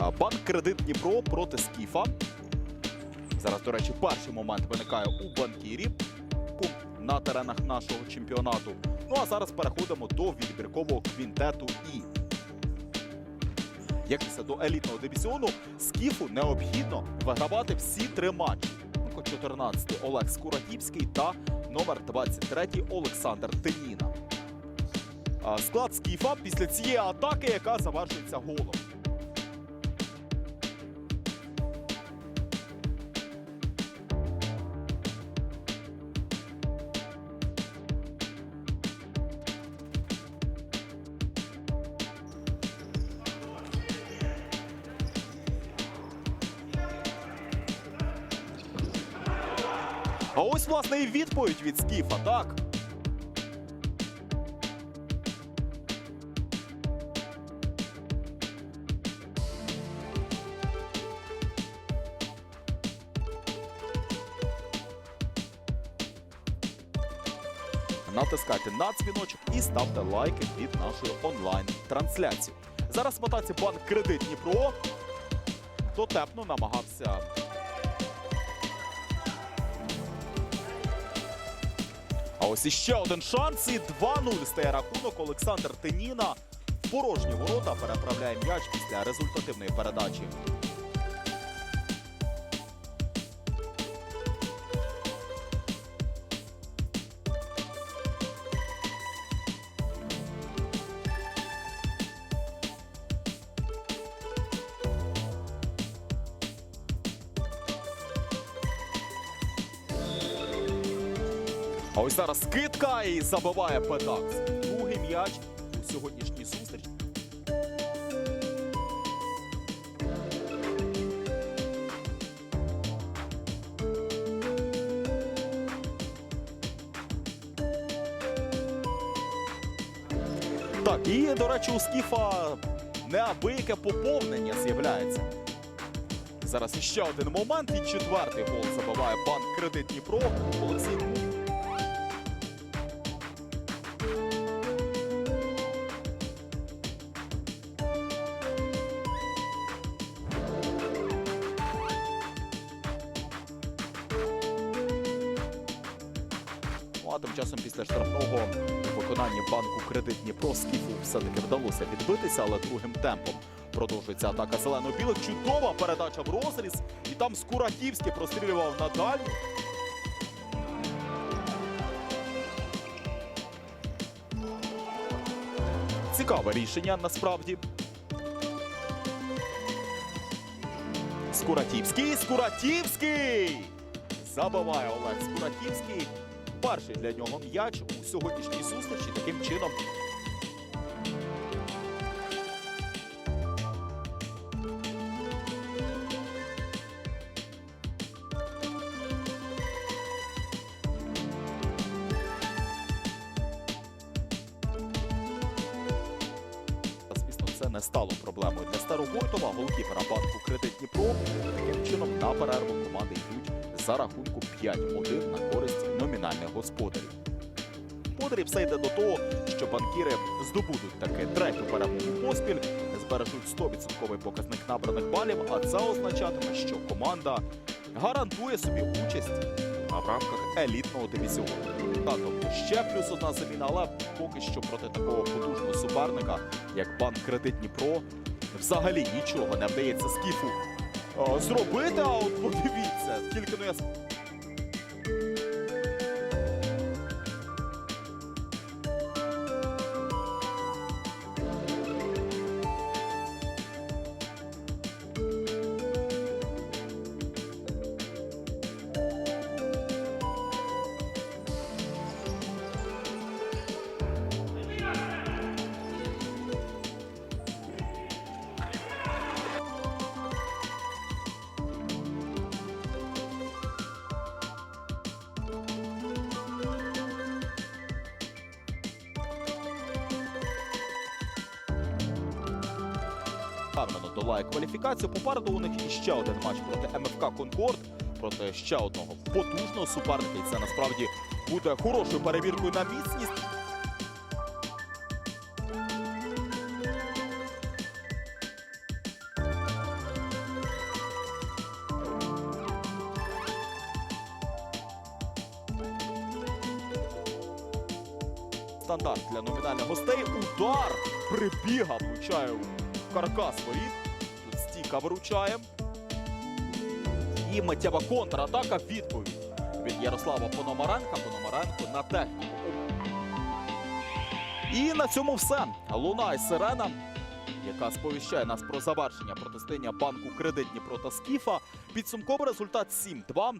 Банк Кредит Дніпро проти Скіфа. Зараз, до речі, перший момент виникає у банкірі на теренах нашого чемпіонату. Ну а зараз переходимо до відбіркового квінтету І. Як після до елітного дивізіону, Скіфу необхідно вигравати всі три матчі. Номер 14 Олег Скуратівський та номер 23 Олександр Теніна. Склад Скіфа після цієї атаки, яка завершується голом. А ось, власне, і відповідь від Скіфа, так. Натискайте на дзвіночок і ставте лайки під нашою онлайн-трансляцією. Зараз в мотаці банк Кредит Дніпро дотепно намагався А ось іще один шанс. І 2-0 стає рахунок. Олександр Теніна в порожні ворота переправляє м'яч після результативної передачі. А ось зараз скидка і забиває Педакс. Другий м'яч у сьогоднішній зустрічі. Так, і, до речі, у Скіфа неабияке поповнення з'являється. Зараз іще один момент. І четвертий гол забиває банк Кредит Дніпро. Олексій а тим часом після штрафного у виконанні банку кредит Дніпро все-таки вдалося відбитися, але другим темпом продовжується атака зелено-білих. Чудова передача в розріз. І там Скуратівський прострілював на дальню. Цікаве рішення насправді. Скуратівський, Скуратівський! Забиває Олег Скуратівський. Перший для нього м'яч у сьогоднішній зустрічі. Таким чином це не стало проблемою для Старогойтова, голкіпера банку Кредит Дніпро. Таким чином на перерву команди йдуть за рахунку 5-1 на користь номінальних господарів. Господарі все йде до того, що банкіри здобудуть таки третю перемогу поспіль, збережуть 100% показник набраних балів, а це означатиме, що команда гарантує собі участь в рамках елітного дивізіону. Та, тобто ще плюс одна заміна, але поки що проти такого потужного суперника, як банк Кредит Дніпро, взагалі нічого не вдається скіфу е, зробити. А от подивіться, тільки ну я впевнено тобто долає кваліфікацію. Попереду у них іще один матч проти МФК Конкорд, проти ще одного потужного суперника. І Це насправді буде хорошою перевіркою на міцність. Стандарт для номінальних гостей. Удар прибіга, влучає каркас воріт. Тут стійка виручає. І миттєва контратака. Відповідь від Ярослава Пономаренка. Пономаренко на техніку. І на цьому все. Лунає сирена, яка сповіщає нас про завершення протистояння банку Кредит Дніпро та Скіфа. Підсумковий результат 7-2. Так,